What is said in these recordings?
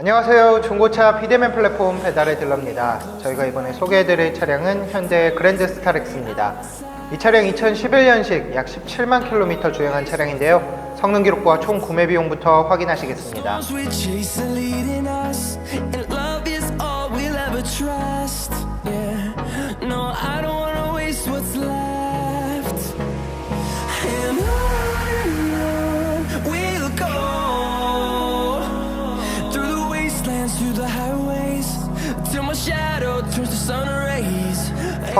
안녕하세요. 중고차 비대면 플랫폼 배달의 딜러입니다. 저희가 이번에 소개해드릴 차량은 현대 그랜드 스타렉스입니다. 이 차량 2011년식 약 17만 킬로미터 주행한 차량인데요. 성능 기록과 총 구매 비용부터 확인하시겠습니다.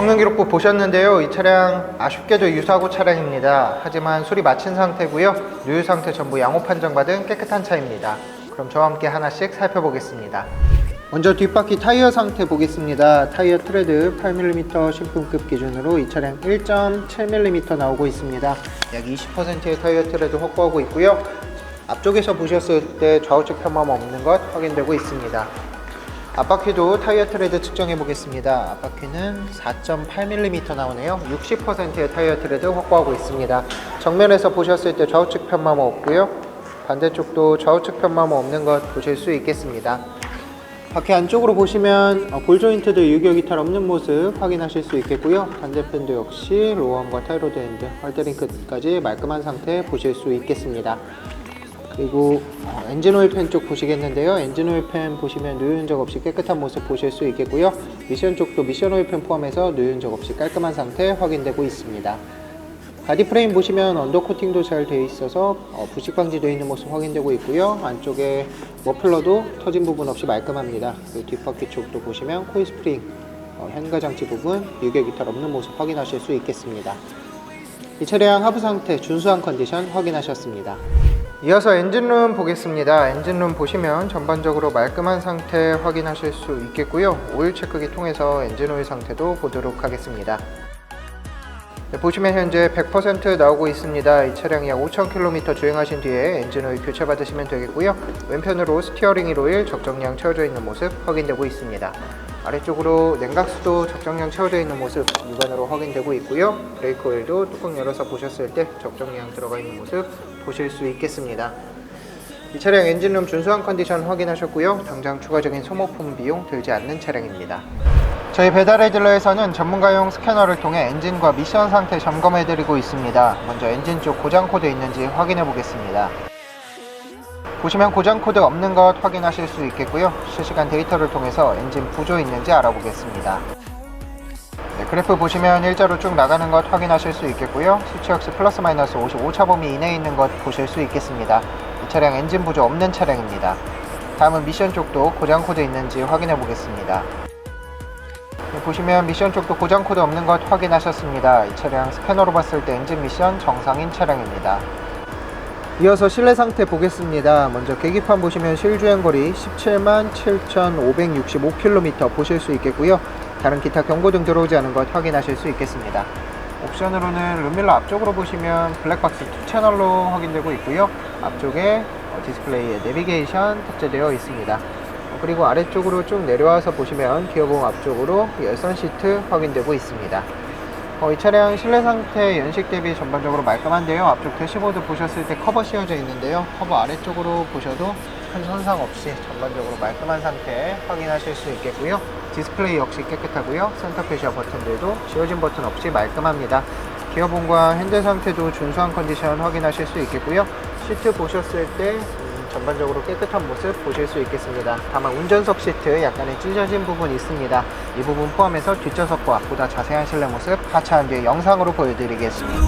Rays. 성능 기록부 보셨는데요. 이 차량 아쉽게도 유사고 차량입니다. 하지만 수리 마친 상태고요. 누유 상태 전부 양호 판정받은 깨끗한 차입니다. 그럼 저와 함께 하나씩 살펴보겠습니다. 먼저 뒷바퀴 타이어 상태 보겠습니다. 타이어 트레드 8mm 신품급 기준으로 이 차량 1.7mm 나오고 있습니다. 약 20%의 타이어 트레드 확보하고 있고요. 앞쪽에서 보셨을 때 좌우측 편마모 없는 것 확인되고 있습니다. 앞바퀴도 타이어 트레드 측정해 보겠습니다. 앞바퀴는 4.8mm 나오네요. 60%의 타이어 트레드 확보하고 있습니다. 정면에서 보셨을 때 좌우측 편마모 없고요. 반대쪽도 좌우측 편마모 없는 것 보실 수 있겠습니다. 바퀴 안쪽으로 보시면 어, 볼 조인트도 유격 이탈 없는 모습 확인하실 수 있겠고요. 반대편도 역시 로어암과 타이로드 핸드, 헐드링크까지 말끔한 상태 보실 수 있겠습니다. 그리고 어, 엔진 오일 팬 쪽 보시겠는데요. 엔진 오일 팬 보시면 누유 흔적 없이 깨끗한 모습 보실 수 있겠고요. 미션 쪽도 미션 오일 팬 포함해서 누유 흔적 없이 깔끔한 상태 확인되고 있습니다. 바디 프레임 보시면 언더 코팅도 잘 되어 있어서 어, 부식 방지되어 있는 모습 확인되고 있고요. 안쪽에 머플러도 터진 부분 없이 말끔합니다. 뒷바퀴 쪽도 보시면 코일 스프링, 어, 현가 장치 부분 유격 이탈 없는 모습 확인하실 수 있겠습니다. 이 차량 하부 상태 준수한 컨디션 확인하셨습니다. 이어서 엔진룸 보겠습니다. 엔진룸 보시면 전반적으로 말끔한 상태 확인하실 수 있겠고요. 오일 체크기 통해서 엔진 오일 상태도 보도록 하겠습니다. 네, 보시면 현재 100% 나오고 있습니다. 이 차량이 약 5,000km 주행하신 뒤에 엔진 오일 교체 받으시면 되겠고요. 왼편으로 스티어링 휠 오일 적정량 채워져 있는 모습 확인되고 있습니다. 아래쪽으로 냉각수도 적정량 채워져 있는 모습 육안으로 확인되고 있고요. 브레이크 오일도 뚜껑 열어서 보셨을 때 적정량 들어가 있는 모습 보실 수 있겠습니다. 이 차량 엔진룸 준수한 컨디션 확인하셨고요. 당장 추가적인 소모품 비용 들지 않는 차량입니다. 저희 배달의 딜러에서는 전문가용 스캐너를 통해 엔진과 미션 상태 점검해드리고 있습니다. 먼저 엔진 쪽 고장 코드 있는지 확인해 보겠습니다. 보시면 고장 코드 없는 것 확인하실 수 있겠고요. 실시간 데이터를 통해서 엔진 부조 있는지 알아보겠습니다. 네, 그래프 보시면 일자로 쭉 나가는 것 확인하실 수 있겠고요. 수치 역시 플러스 마이너스 55차 범위 이내에 있는 것 보실 수 있겠습니다. 이 차량 엔진 부조 없는 차량입니다. 다음은 미션 쪽도 고장 코드 있는지 확인해 보겠습니다. 네, 보시면 미션 쪽도 고장 코드 없는 것 확인하셨습니다. 이 차량 스캐너로 봤을 때 엔진 미션 정상인 차량입니다. 이어서 실내 상태 보겠습니다. 먼저 계기판 보시면 실주행 거리 17만 7,565km 보실 수 있겠고요. 다른 기타 경고등 들어오지 않은 것 확인하실 수 있겠습니다. 옵션으로는 룸밀러 앞쪽으로 보시면 블랙박스 2채널로 확인되고 있고요. 앞쪽에 어, 디스플레이에 내비게이션 탑재되어 있습니다. 어, 그리고 아래쪽으로 쭉 내려와서 보시면 기어봉 앞쪽으로 열선 시트 확인되고 있습니다. 어, 이 차량 실내 상태 연식 대비 전반적으로 말끔한데요. 앞쪽 대시보드 보셨을 때 커버 씌워져 있는데요. 커버 아래쪽으로 보셔도 큰 손상 없이 전반적으로 말끔한 상태 확인하실 수 있겠고요. 디스플레이 역시 깨끗하고요. 센터 페시아 버튼들도 지워진 버튼 없이 말끔합니다. 기어봉과 핸들 상태도 준수한 컨디션 확인하실 수 있겠고요. 시트 보셨을 때 음, 전반적으로 깨끗한 모습 보실 수 있겠습니다. 다만 운전석 시트 약간의 찢어진 부분이 있습니다. 이 부분 포함해서 뒷좌석과 보다 자세한 실내 모습 하차한 뒤에 영상으로 보여드리겠습니다.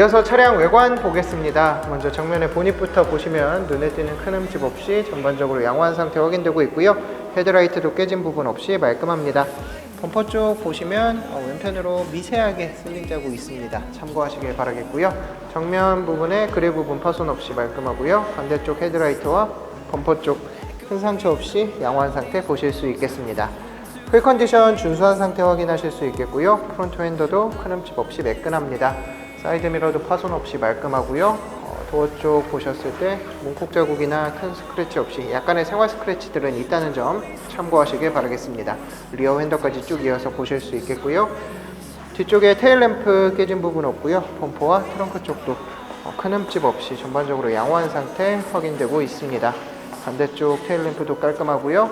이어서 차량 외관 보겠습니다. 먼저 정면에 보닛부터 보시면 눈에 띄는 큰 흠집 없이 전반적으로 양호한 상태 확인되고 있고요. 헤드라이트도 깨진 부분 없이 말끔합니다. 범퍼 쪽 보시면 어, 왼편으로 미세하게 쓸린 자국 있습니다. 참고하시길 바라겠고요. 정면 부분에 그릴 부분 파손 없이 말끔하고요. 반대쪽 헤드라이트와 범퍼 쪽 큰 상처 없이 양호한 상태 보실 수 있겠습니다. 휠 컨디션 준수한 상태 확인하실 수 있겠고요. 프론트 핸더도 큰 흠집 없이 매끈합니다. 사이드 미러도 파손 없이 말끔하고요. 어, 도어 쪽 보셨을 때 문콕 자국이나 큰 스크래치 없이 약간의 생활 스크래치들은 있다는 점 참고하시길 바라겠습니다. 리어 핸더까지 쭉 이어서 보실 수 있겠고요. 뒤쪽에 테일 램프 깨진 부분 없고요. 범퍼와 트렁크 쪽도 어, 큰 흠집 없이 전반적으로 양호한 상태 확인되고 있습니다. 반대쪽 테일 램프도 깔끔하고요.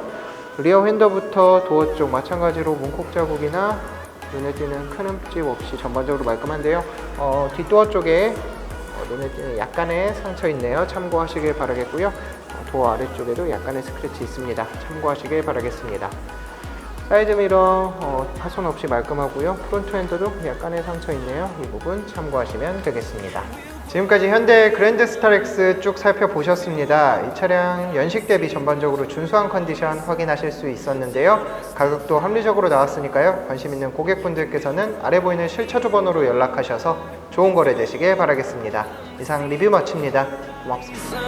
리어 핸더부터 도어 쪽 마찬가지로 문콕 자국이나 눈에 띄는 큰 흠집 없이 전반적으로 말끔한데요. 어, 뒷도어 쪽에 어, 눈에 띄는 약간의 상처 있네요. 참고하시길 바라겠고요. 어, 도어 아래쪽에도 약간의 스크래치 있습니다. 참고하시길 바라겠습니다. 사이드 미러 어, 파손 없이 말끔하고요. 프론트 핸드도 약간의 상처 있네요. 이 부분 참고하시면 되겠습니다. 지금까지 현대 그랜드 스타렉스 쭉 살펴보셨습니다. 이 차량 연식 대비 전반적으로 준수한 컨디션 확인하실 수 있었는데요. 가격도 합리적으로 나왔으니까요. 관심 있는 고객분들께서는 아래 보이는 실차주 번호로 연락하셔서 좋은 거래 되시길 바라겠습니다. 이상 리뷰 마칩니다. 고맙습니다.